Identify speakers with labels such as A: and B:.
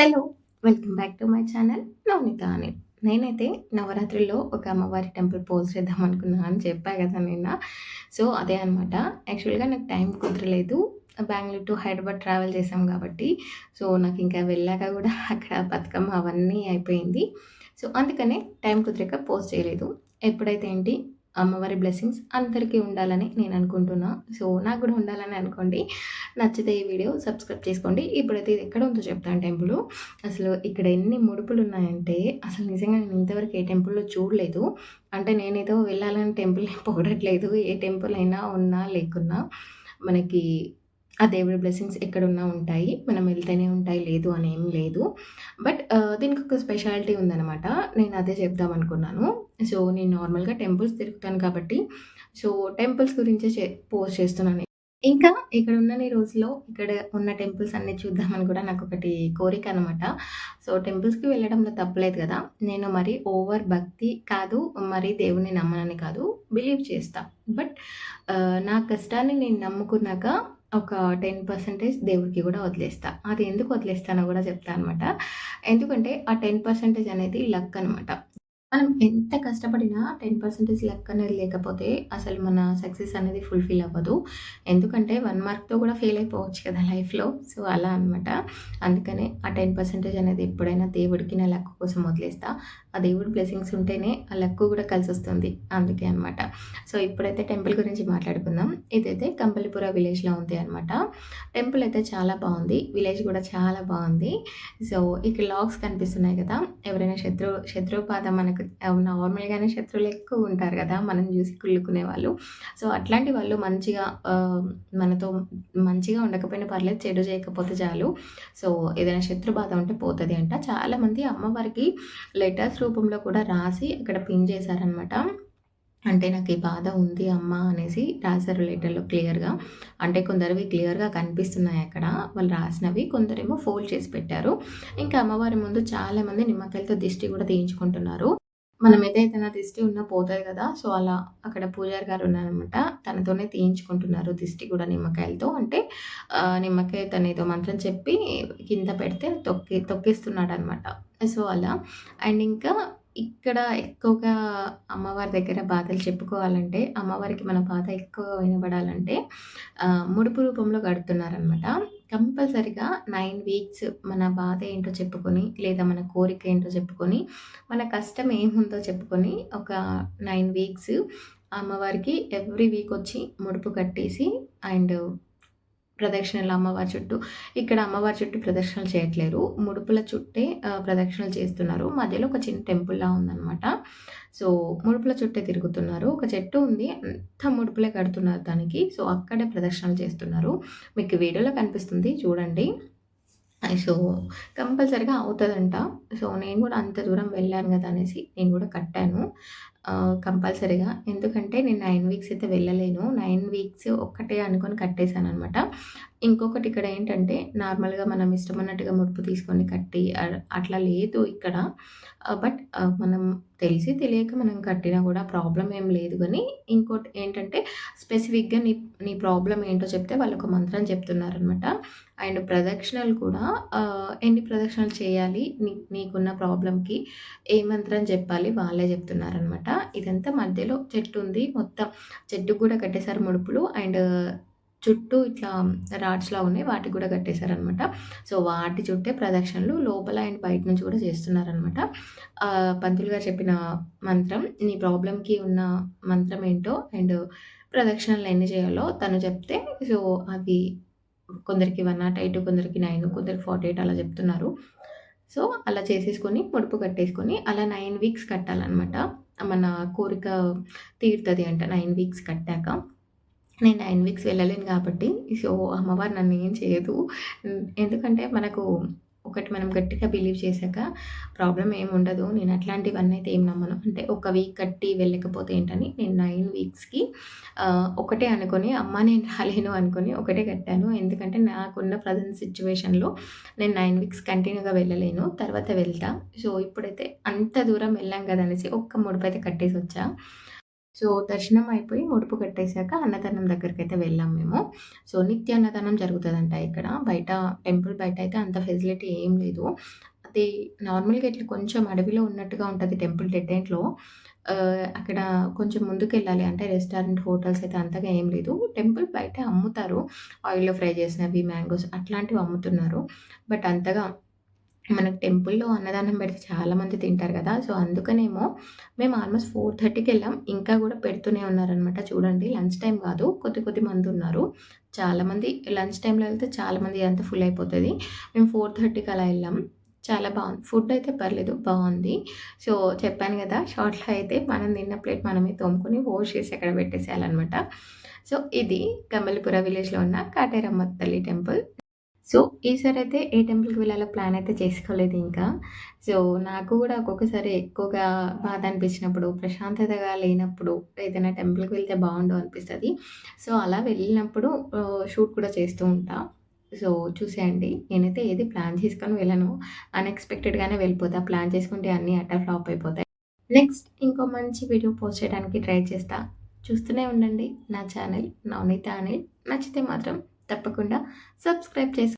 A: Hello welcome back to my channel Navanitha అని. నేనైతే నవరాత్రిలో ఒక అమ్మవారి టెంపుల్ పోస్ట్ చేద్దాం అనుకున్నాను అని చెప్పా కదా నిన్న. సో అదే అనమాట యాక్చువల్గా నాకు టైం కుదరలేదు. బెంగళూరు టు హైదరాబాద్ ట్రావెల్ చేసాం కాబట్టి. సో నాకు ఇంకా వెళ్ళాక కూడా అక్కడ బతుకమ్మ అవన్నీ అయిపోయింది. సో అందుకనే టైం కుదిరక పోస్ట్ చేయలేదు. ఎప్పుడైతే ఏంటి? అమ్మవారి బ్లెస్సింగ్స్ అందరికీ ఉండాలని నేను అనుకుంటున్నా. సో నాకు కూడా ఉండాలని అనుకోండి. నచ్చితే ఈ వీడియో సబ్స్క్రైబ్ చేసుకోండి. ఇప్పుడైతే ఇది ఎక్కడ ఉందో చెప్తాను టెంపుల్. అసలు ఇక్కడ ఎన్ని ముడుపులు ఉన్నాయంటే అసలు నిజంగా నేను ఇంతవరకు ఏ టెంపుల్లో చూడలేదు. అంటే నేనేదో వెళ్ళాలని టెంపుల్ పొగడట్లేదు ఏ టెంపుల్ అయినా ఉన్నా లేకున్నా మనకి ఆ దేవుడి బ్లెస్సింగ్స్ ఎక్కడున్నా ఉంటాయి మనం వెళ్తేనే ఉంటాయి లేదు అని ఏం లేదు. బట్ దీనికి ఒక స్పెషాలిటీ ఉందనమాట నేను అదే చెప్దాం అనుకున్నాను. సో నేను నార్మల్గా టెంపుల్స్ తిరుగుతాను కాబట్టి సో టెంపుల్స్ గురించే పోస్ట్ చేస్తున్నాను ఇంకా ఇక్కడ ఉన్నన్ని రోజుల్లో ఇక్కడ ఉన్న టెంపుల్స్ అన్నీ చూద్దామని కూడా నాకు ఒకటి కోరిక అనమాట సో టెంపుల్స్కి వెళ్ళడంలో తప్పలేదు కదా. నేను మరి ఓవర్ భక్తి కాదు మరి దేవుని నమ్మనని కాదు బిలీవ్ చేస్తా. బట్ నా కష్టాన్ని నేను నమ్ముకున్నాక ఒక టెన్ పర్సెంటేజ్ దేవుడికి కూడా వదిలేస్తా. అది ఎందుకు వదిలేస్తానో కూడా చెప్తా అనమాట ఎందుకంటే ఆ టెన్ పర్సెంటేజ్ అనేది లక్ అనమాట మనం ఎంత కష్టపడినా టెన్ పర్సెంటేజ్ లక్ అనేది లేకపోతే అసలు మన సక్సెస్ అనేది ఫుల్ఫిల్ అవ్వదు. ఎందుకంటే వన్ మార్క్తో కూడా ఫెయిల్ అయిపోవచ్చు కదా లైఫ్లో. సో అలా అనమాట అందుకనే ఆ టెన్ పర్సెంటేజ్ అనేది ఎప్పుడైనా దేవుడికి నా లక్ కోసం వదిలేస్తా. ఆ దేవుడి బ్లెస్సింగ్స్ ఉంటేనే ఆ లక్ కూడా కలిసి వస్తుంది అందుకే అనమాట సో ఇప్పుడైతే టెంపుల్ గురించి మాట్లాడుకుందాం. ఇదైతే కంపలిపుర విలేజ్లో ఉంది అనమాట టెంపుల్ అయితే చాలా బాగుంది. విలేజ్ కూడా చాలా బాగుంది. సో ఇక్కడ లాగ్స్ కనిపిస్తున్నాయి కదా. ఎవరైనా శత్రు శత్రుపాదం మనకు నార్మల్గానే శత్రువులు ఎక్కువ ఉంటారు కదా మనం చూసి కుళ్ళుకునే వాళ్ళు. సో అట్లాంటి వాళ్ళు మంచిగా మనతో మంచిగా ఉండకపోయినా పర్లేదు చెడు చేయకపోతే చాలు. సో ఏదైనా శత్రు బాధ ఉంటే పోతుంది అంట. చాలామంది అమ్మవారికి లెటర్స్ రూపంలో కూడా రాసి అక్కడ పిన్ చేశారనమాట అంటే నాకు ఈ బాధ ఉంది అమ్మ అనేసి రాశారు లెటర్లో క్లియర్గా. అంటే కొందరివి క్లియర్గా కనిపిస్తున్నాయి అక్కడ. వాళ్ళు రాసినవి కొందరేమో ఫోల్డ్ చేసి పెట్టారు. ఇంకా అమ్మవారి ముందు చాలామంది నిమ్మకాయలతో దిష్టి కూడా తీయించుకుంటున్నారు. మనం ఏదైతే దిష్టి ఉన్నా పోతుంది కదా సో అలా అక్కడ పూజారి గారు ఉన్నారనమాట తనతోనే తీయించుకుంటున్నారు దిష్టి కూడా నిమ్మకాయలతో. అంటే నిమ్మకాయ తన ఏదో మంత్రం చెప్పి కింద పెడితే తొక్కి తొక్కిస్తున్నాడు అనమాట సో అలా. అండ్ ఇంకా ఇక్కడ ఎక్కువగా అమ్మవారి దగ్గర బాధలు చెప్పుకోవాలంటే అమ్మవారికి మన బాధ ఎక్కువ వినబడాలంటే ముడుపు రూపంలో కడుతున్నారనమాట కంపల్సరిగా నైన్ వీక్స్ మన బాధ ఏంటో చెప్పుకొని లేదా మన కోరిక ఏంటో చెప్పుకొని మన కష్టం ఏముందో చెప్పుకొని ఒక నైన్ వీక్స్ అమ్మవారికి ఎవ్రీ వీక్ వచ్చి ముడుపు కట్టేసి అండ్ ప్రదక్షిణలు అమ్మవారి చుట్టూ. ఇక్కడ అమ్మవారి చుట్టూ ప్రదక్షిణలు చేయట్లేరు. ముడుపుల చుట్టే ప్రదక్షిణలు చేస్తున్నారు. మధ్యలో ఒక చిన్న టెంపుల్లా ఉందన్నమాట. సో ముడుపుల చుట్టే తిరుగుతున్నారు. ఒక చెట్టు ఉంది. అంత ముడుపులే కడుతున్నారు దానికి. సో అక్కడే ప్రదక్షిణలు చేస్తున్నారు. మీకు వీడియోలో కనిపిస్తుంది. చూడండి. సో కంపల్సరిగా అవుతుందంట. సో నేను కూడా అంత దూరం వెళ్ళాను కదా అనేసి నేను కూడా కట్టాను. కంపల్సరీగా. ఎందుకంటే నేను నైన్ వీక్స్ అయితే వెళ్ళలేను. నైన్ వీక్స్ ఒక్కటే అనుకొని కట్టేశాను అనమాట ఇంకొకటి ఇక్కడ ఏంటంటే నార్మల్గా మనం ఇష్టమన్నట్టుగా ముడుపు తీసుకొని కట్టి అట్లా లేదు ఇక్కడ. బట్ మనం తెలిసి తెలియక మనం కట్టినా కూడా ప్రాబ్లం ఏం లేదు. కానీ ఇంకోటి ఏంటంటే స్పెసిఫిక్గా నీ నీ ప్రాబ్లం ఏంటో చెప్తే వాళ్ళు ఒక మంత్రం చెప్తున్నారనమాట అండ్ ప్రదక్షిణలు కూడా ఎన్ని ప్రదక్షిణలు చేయాలి నీ నీకున్న ప్రాబ్లంకి ఏ మంత్రం చెప్పాలి వాళ్ళే చెప్తున్నారనమాట ఇదంతా మధ్యలో చెట్టు ఉంది. మొత్తం చెట్టుకు కూడా కట్టేశారు ముడుపులు. అండ్ చుట్టూ ఇట్లా రాడ్స్లా ఉన్నాయి. వాటికి కూడా కట్టేశారనమాట సో వాటి చుట్టే ప్రదక్షిణలు లోపల అండ్ బయట నుంచి కూడా చేస్తున్నారనమాట పంతులు గారు చెప్పిన మంత్రం నీ ప్రాబ్లంకి ఉన్న మంత్రం ఏంటో అండ్ ప్రదక్షిణలు ఎన్ని చేయాలో తను చెప్తే సో అది కొందరికి వన్ నాట్ ఎయిట్ కొందరికి నైన్ కొందరికి ఫార్టీ ఎయిట్ అలా చెప్తున్నారు. సో అలా చేసేసుకొని పొడుపు కట్టేసుకొని అలా నైన్ వీక్స్ కట్టాలన్నమాట. మన కోరిక తీరుతుంది అంట నైన్ వీక్స్ కట్టాక. నేను నైన్ వీక్స్ వెళ్ళలేను కాబట్టి సో అమ్మవారు నన్ను ఏం చేయదు. ఎందుకంటే మనకు ఒకటి మనం గట్టిగా బిలీవ్ చేశాక ప్రాబ్లం ఏమి ఉండదు. నేను అట్లాంటివన్నీ అయితే ఏం నమ్మను. అంటే ఒక వీక్ కట్టి వెళ్ళకపోతే ఏంటని నేను నైన్ వీక్స్కి ఒకటే అనుకొని అమ్మ నేను రాలేను అనుకొని ఒకటే కట్టాను. ఎందుకంటే నాకున్న ప్రజెంట్ సిచ్యువేషన్లో నేను నైన్ వీక్స్ కంటిన్యూగా వెళ్ళలేను. తర్వాత వెళ్తా. సో ఇప్పుడైతే అంత దూరం వెళ్ళాం కదా అనేసి ఒక్క ముడిపైతే అయితే కట్టేసి వచ్చా. సో దర్శనం అయిపోయి ముడుపు కట్టేసాక అన్నదానం దగ్గరికైతే వెళ్ళాం మేము. సో నిత్య అన్నదానం జరుగుతుందంట ఇక్కడ. బయట టెంపుల్ బయట అయితే అంత ఫెసిలిటీ ఏం లేదు. అది నార్మల్‌గా ఇట్లా కొంచెం అడవిలో ఉన్నట్టుగా ఉంటుంది టెంపుల్ డెడ్ అక్కడ కొంచెం ముందుకెళ్ళాలి. అంటే రెస్టారెంట్, హోటల్స్ అయితే అంతగా ఏం లేదు. టెంపుల్ బయట అమ్ముతారు. ఆయిల్‌లో ఫ్రై చేసినవి, మ్యాంగోస్ అట్లాంటివి అమ్ముతున్నారు. బట్ అంతగా మనకు టెంపుల్‌లో అన్నదానం పెడితే చాలామంది తింటారు కదా! సో, అందుకనేమో మేము ఆల్మోస్ట్ 4:30కెళ్ళాం. ఇంకా కూడా పెడుతూనే ఉన్నారనమాట. చూడండి లంచ్ టైం కాదు కొద్ది కొద్ది మంది ఉన్నారు చాలామంది లంచ్ టైంలో వెళ్తే చాలామంది అంతా ఫుల్ అయిపోతుంది మేము 4:30కి అలా వెళ్ళాం చాలా బాగుంది ఫుడ్ అయితే పర్లేదు బాగుంది సో, చెప్పాను కదా షార్ట్‌లో అయితే మనం తిన్న ప్లేట్ మనమే తోముకొని వాష్ చేసి అక్కడ పెట్టేసేయాలన్నమాట సో, ఇది కమలిపుర విలేజ్‌లో ఉన్న కాటేరమ్మ తల్లి టెంపుల్. సో, ఈసారి అయితే ఏ టెంపుల్‌కి వెళ్ళాలో ప్లాన్ అయితే చేసుకోలేదు ఇంకా. సో, నాకు కూడా ఒక్కొక్కసారి ఎక్కువగా బాధ అనిపించినప్పుడు, ప్రశాంతతగా లేనప్పుడు ఏదైనా టెంపుల్‌కి వెళ్తే బాగుండు అనిపిస్తుంది సో, అలా వెళ్ళినప్పుడు షూట్ కూడా చేస్తూ ఉంటా. సో, చూసేయండి. నేనైతే ఏది ప్లాన్ చేసుకొని వెళ్ళను. అన్‌ఎక్స్‌పెక్టెడ్‌గానే వెళ్ళిపోతా. ప్లాన్ చేసుకుంటే అన్నీ అట్టా ఫ్లాప్ అయిపోతాయి. నెక్స్ట్ ఇంకో మంచి వీడియో పోస్ట్ చేయడానికి ట్రై చేస్తా. చూస్తూనే ఉండండి నా ఛానల్ నవనీత అనిల్. నచ్చితే మాత్రం తప్పకుండా సబ్స్క్రైబ్ చేసుకో